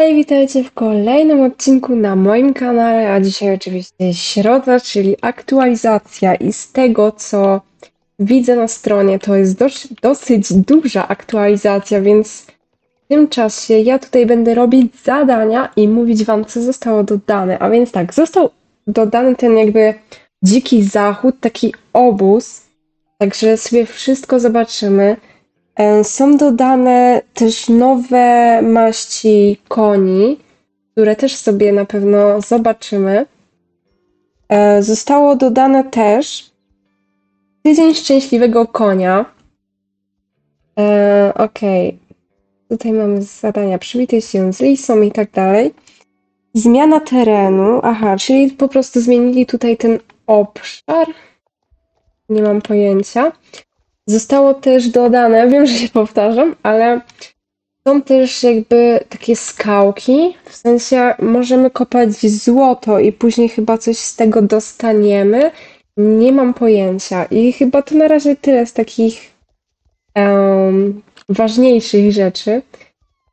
Hej, witajcie w kolejnym odcinku na moim kanale, a dzisiaj oczywiście środa, czyli aktualizacja. I z tego co widzę na stronie to jest dość, dosyć duża aktualizacja, więc w tym czasie ja tutaj będę robić zadania i mówić wam co zostało dodane, a więc tak, został dodany ten jakby dziki zachód, taki obóz, także sobie wszystko zobaczymy. E, Są dodane też nowe maści koni, które też sobie na pewno zobaczymy. E, Zostało dodane też tydzień szczęśliwego konia. E, Okej, tutaj mamy zadania przywitać się z Lisą i tak dalej. Zmiana terenu, aha, czyli po prostu zmienili tutaj ten obszar. Nie mam pojęcia. Zostało też dodane, wiem, że się powtarzam, ale są też jakby takie skałki, w sensie możemy kopać złoto i później chyba coś z tego dostaniemy. Nie mam pojęcia. I chyba to na razie tyle z takich em, ważniejszych rzeczy.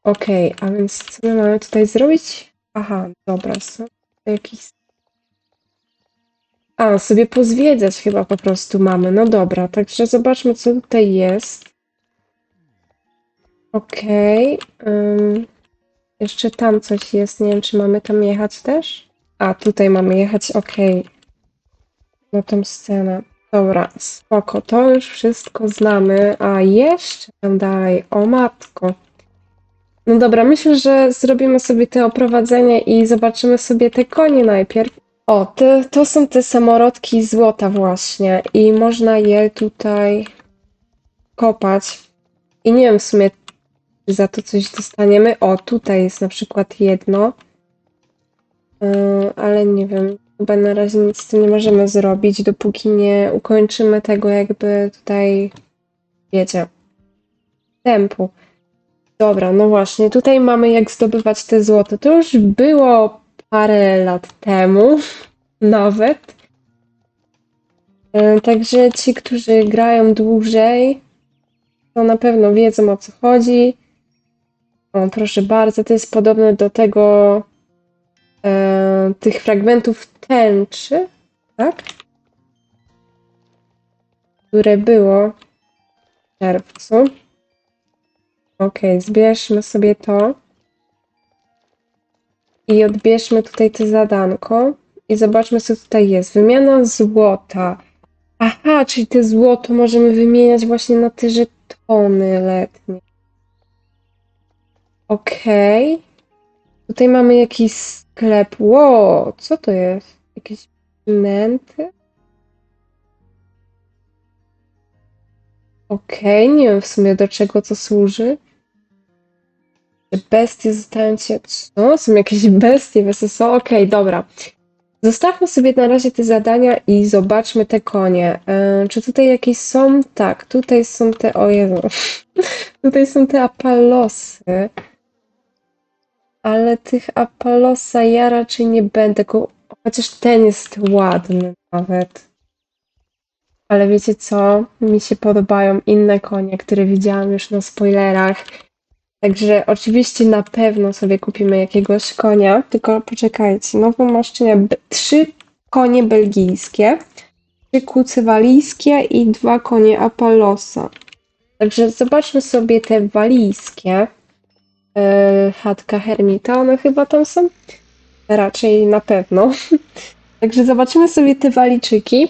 Okej, a więc co my mamy tutaj zrobić? Aha, dobra, są jakieś a, sobie pozwiedzać chyba po prostu mamy. No dobra, także zobaczmy, co tutaj jest. Okej. ym, jeszcze tam coś jest. Nie wiem, czy mamy tam jechać też? A, tutaj mamy jechać, okej. Na tą scenę. Dobra, spoko. To już wszystko znamy. A jeszcze tam dalej. O matko. No dobra, myślę, że zrobimy sobie te oprowadzenie i zobaczymy sobie te konie najpierw. O, te, to są te samorodki złota właśnie i można je tutaj kopać. I nie wiem w sumie, czy za to coś dostaniemy. O, tutaj jest na przykład jedno. Yy, ale nie wiem, chyba na razie nic z tym nie możemy zrobić, dopóki nie ukończymy tego jakby tutaj, wiecie, tempu. Dobra, no właśnie, tutaj mamy jak zdobywać te złoto. To już było parę lat temu, nawet. E, Także ci, którzy grają dłużej, to na pewno wiedzą o co chodzi. O, proszę bardzo, to jest podobne do tego, e, tych fragmentów tęczy, tak? Które było w czerwcu. Okej, zbierzmy sobie to. I odbierzmy tutaj to zadanko i zobaczmy, co tutaj jest. Wymiana złota. Aha, czyli te złoto możemy wymieniać właśnie na te żetony letnie. Okej. Tutaj mamy jakiś sklep. Wow, co to jest? Jakieś wnęty? Okej, nie wiem w sumie do czego to służy. Bestie zostają cię. Co? Są jakieś bestie w SSO? Okej, dobra. Zostawmy sobie na razie te zadania i zobaczmy te konie. E, czy tutaj jakieś są? Tak, tutaj są te. O Jezu. tutaj są te apalosy. Ale tych apalosa ja raczej nie będę. Chociaż ten jest ładny nawet. Ale wiecie co? Mi się podobają inne konie, które widziałam już na spoilerach. Także oczywiście na pewno sobie kupimy jakiegoś konia, tylko poczekajcie, nową maszczynę, b- trzy konie belgijskie, trzy kuce walijskie i dwa konie Apollosa. Także zobaczmy sobie te walijskie. Yy, chatka Hermita, one chyba tam są? Raczej na pewno. Także zobaczymy sobie te waliczyki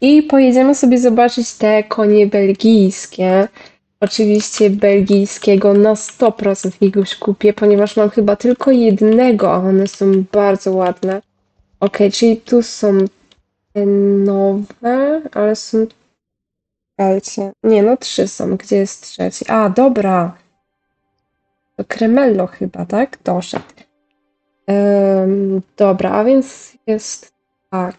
i pojedziemy sobie zobaczyć te konie belgijskie. Oczywiście belgijskiego na 100% ich już kupię, ponieważ mam chyba tylko jednego, a one są bardzo ładne. Ok, czyli tu są te nowe, ale są. Czekajcie. Nie, no trzy są. Gdzie jest trzeci? A, dobra. To Kremello chyba, tak? Doszedł. Em, dobra, a więc jest tak.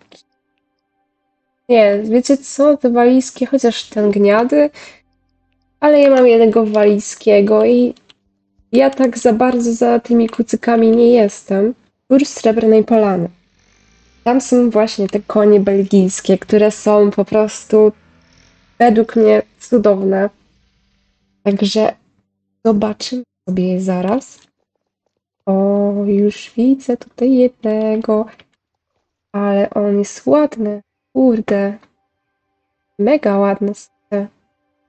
Nie, wiecie co? Te walijskie, chociaż ten gniady, ale ja mam jednego walijskiego i ja tak za bardzo za tymi kucykami nie jestem. Gór Srebrnej Polany. Tam są właśnie te konie belgijskie, które są po prostu według mnie cudowne. Także zobaczymy sobie je zaraz. O, już widzę tutaj jednego. Ale on jest ładny. Kurde. Mega ładny.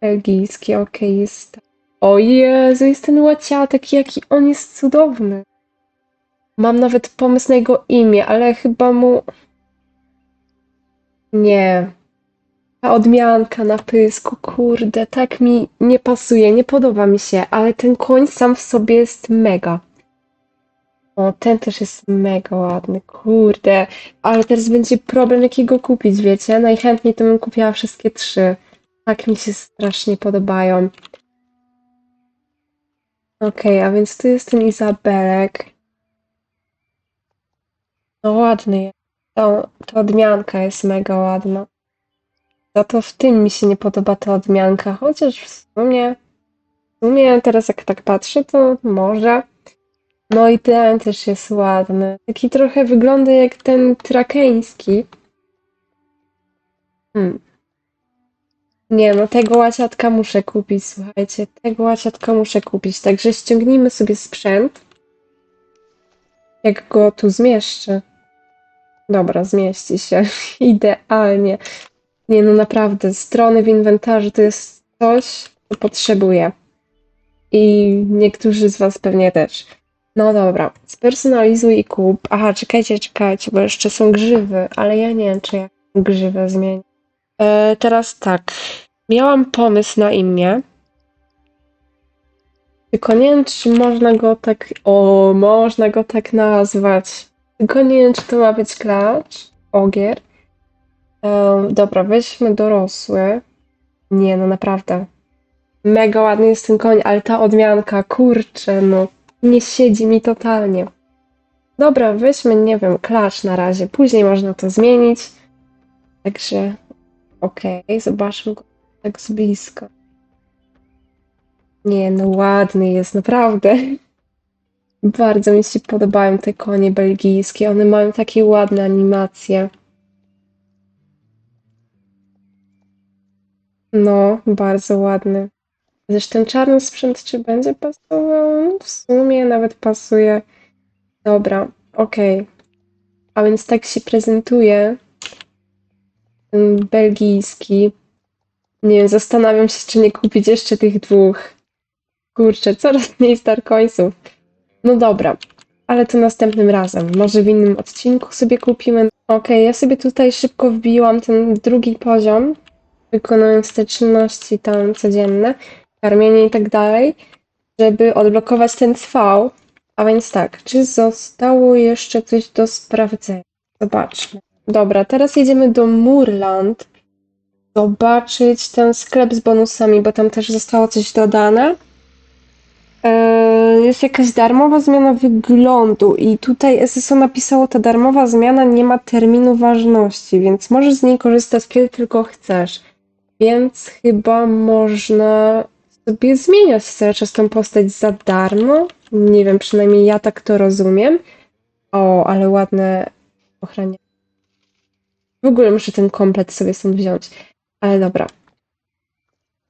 Belgijski, jest. O Jezu, jest ten łaciatek, jaki on jest cudowny. Mam nawet pomysł na jego imię, ale chyba mu... Nie. Ta odmianka na pysku, kurde, tak mi nie pasuje, nie podoba mi się, ale ten koń sam w sobie jest mega. O, ten też jest mega ładny, kurde. Ale teraz będzie problem, jakiego kupić, wiecie? Najchętniej to bym kupiła wszystkie trzy. Tak mi się strasznie podobają. Okej, a więc tu jest ten Izabelek. No ładny jest. To, ta odmianka jest mega ładna. Za to w tym mi się nie podoba ta odmianka, chociaż w sumie, w sumie teraz jak tak patrzę, to może. No i ten też jest ładny. Taki trochę wygląda jak ten trakeński. Hmm. Nie, no tego łaciatka muszę kupić, słuchajcie. Tego łaciatka muszę kupić. Także ściągnijmy sobie sprzęt. Jak go tu zmieszczę. Dobra, zmieści się. Idealnie. Nie, no naprawdę, strony w inwentarzu to jest coś, co potrzebuję. I niektórzy z Was pewnie też. No dobra, spersonalizuj i kup. Aha, czekajcie, czekajcie, bo jeszcze są grzywy, ale ja nie wiem, czy ja grzywę zmienię. E, teraz tak. Miałam pomysł na imię. Tylko nie wiem, czy można go tak. O, można go tak nazwać. Tylko nie wiem, czy to ma być klacz, ogier. E, dobra, weźmy dorosły. Nie, no naprawdę. Mega ładny jest ten koń, ale ta odmianka, kurczę, no. Nie siedzi mi totalnie. Dobra, weźmy, nie wiem, klacz na razie. Później można to zmienić. Także, okej, zobaczmy go tak z bliska. Nie, no ładny jest, naprawdę. Bardzo mi się podobają te konie belgijskie. One mają takie ładne animacje. No, bardzo ładny. Zresztą czarny sprzęt czy będzie pasował? W sumie nawet pasuje. Dobra, okej. A więc tak się prezentuje belgijski. Nie wiem, zastanawiam się, czy nie kupić jeszcze tych dwóch. Kurczę, coraz mniej starkońców. No dobra, ale to następnym razem. Może w innym odcinku sobie kupimy. Okej, ja sobie tutaj szybko wbiłam ten drugi poziom, wykonując te czynności tam codzienne, karmienie i tak dalej, żeby odblokować ten cwał. A więc tak, czy zostało jeszcze coś do sprawdzenia? Zobaczmy. Dobra, teraz jedziemy do Murland. Zobaczyć ten sklep z bonusami, bo tam też zostało coś dodane. Eee, Jest jakaś darmowa zmiana wyglądu i tutaj SSO napisało, ta darmowa zmiana nie ma terminu ważności, więc możesz z niej korzystać kiedy tylko chcesz. Więc chyba można sobie zmieniać cały czas tą postać za darmo. Nie wiem, przynajmniej ja tak to rozumiem. O, ale ładne ochrania. W ogóle muszę ten komplet sobie stąd wziąć. Ale dobra.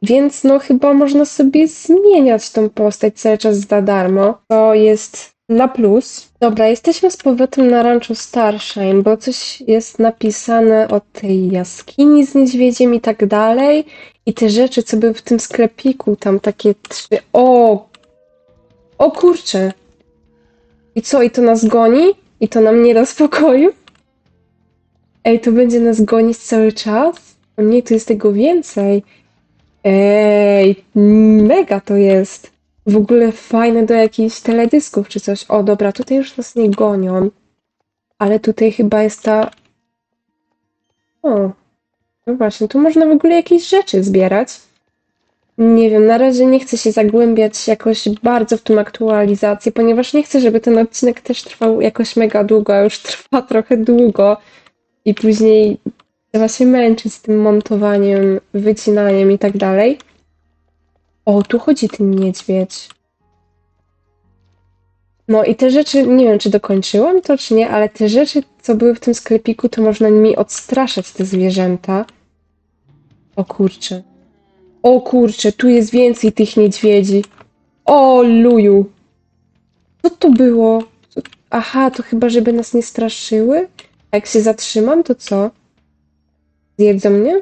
Więc no chyba można sobie zmieniać tą postać cały czas za darmo. To jest na plus. Dobra, jesteśmy z powrotem na ranczu Starshine, bo coś jest napisane o tej jaskini z niedźwiedziem i tak dalej. I te rzeczy, co były w tym sklepiku, tam takie trzy. O! O kurczę! I co, i to nas goni? I to nam nie da spokoju? Ej, to będzie nas gonić cały czas? O nie, tu jest tego więcej. Ej, mega to jest. W ogóle fajne do jakichś teledysków czy coś. O, dobra, tutaj już nas nie gonią. Ale tutaj chyba jest ta... O, no właśnie, tu można w ogóle jakieś rzeczy zbierać. Nie wiem, na razie nie chcę się zagłębiać jakoś bardzo w tą aktualizację, ponieważ nie chcę, żeby ten odcinek też trwał jakoś mega długo, a już trwa trochę długo. I później trzeba się męczyć z tym montowaniem, wycinaniem i tak dalej. O, tu chodzi ten niedźwiedź. No i te rzeczy, nie wiem czy dokończyłam to czy nie, ale te rzeczy, co były w tym sklepiku, to można nimi odstraszać te zwierzęta. O kurczę. O kurczę, tu jest więcej tych niedźwiedzi. O luju. Co to było? Aha, to chyba, żeby nas nie straszyły? Jak się zatrzymam, to co? Zjedzą mnie?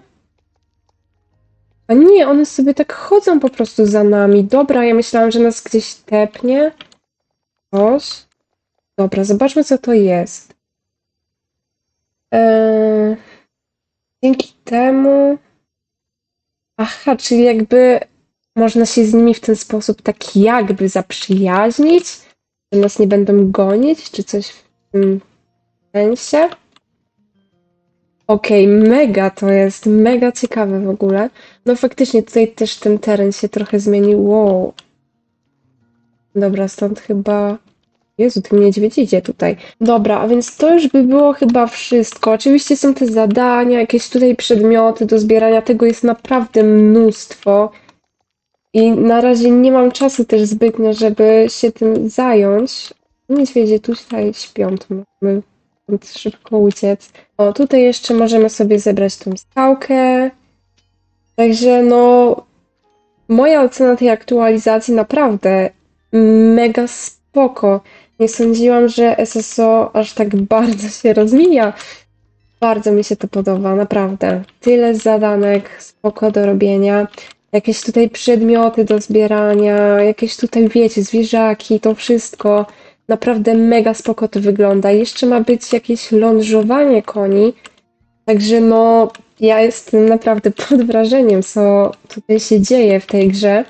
A nie, one sobie tak chodzą po prostu za nami. Dobra, ja myślałam, że nas gdzieś tepnie. Coś. Dobra, zobaczmy, co to jest. Eee, dzięki temu. Aha, czyli jakby można się z nimi w ten sposób tak jakby zaprzyjaźnić, że nas nie będą gonić, czy coś w tym sensie. Okej, mega to jest, mega ciekawe w ogóle. No faktycznie tutaj też ten teren się trochę zmienił. Wow. Dobra, stąd chyba... Jezu, ten niedźwiedź idzie tutaj. Dobra, a więc to już by było chyba wszystko. Oczywiście są te zadania, jakieś tutaj przedmioty do zbierania. Tego jest naprawdę mnóstwo. I na razie nie mam czasu też zbytnio, żeby się tym zająć. Niedźwiedzie tutaj śpią, to możemy stąd szybko uciec. O, tutaj jeszcze możemy sobie zebrać tą skałkę. Także no, moja ocena tej aktualizacji naprawdę mega spoko. Nie sądziłam, że SSO aż tak bardzo się rozwija. Bardzo mi się to podoba, naprawdę. Tyle zadanek, spoko do robienia. Jakieś tutaj przedmioty do zbierania, jakieś tutaj, wiecie, zwierzaki, to wszystko. Naprawdę mega spoko to wygląda. Jeszcze ma być jakieś lążowanie koni. Także no, ja jestem naprawdę pod wrażeniem, co tutaj się dzieje w tej grze.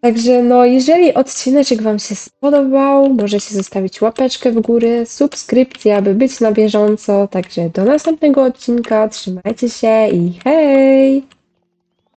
Także no, jeżeli odcineczek Wam się spodobał, możecie zostawić łapeczkę w górę, subskrypcję, aby być na bieżąco. Także do następnego odcinka, trzymajcie się i hej!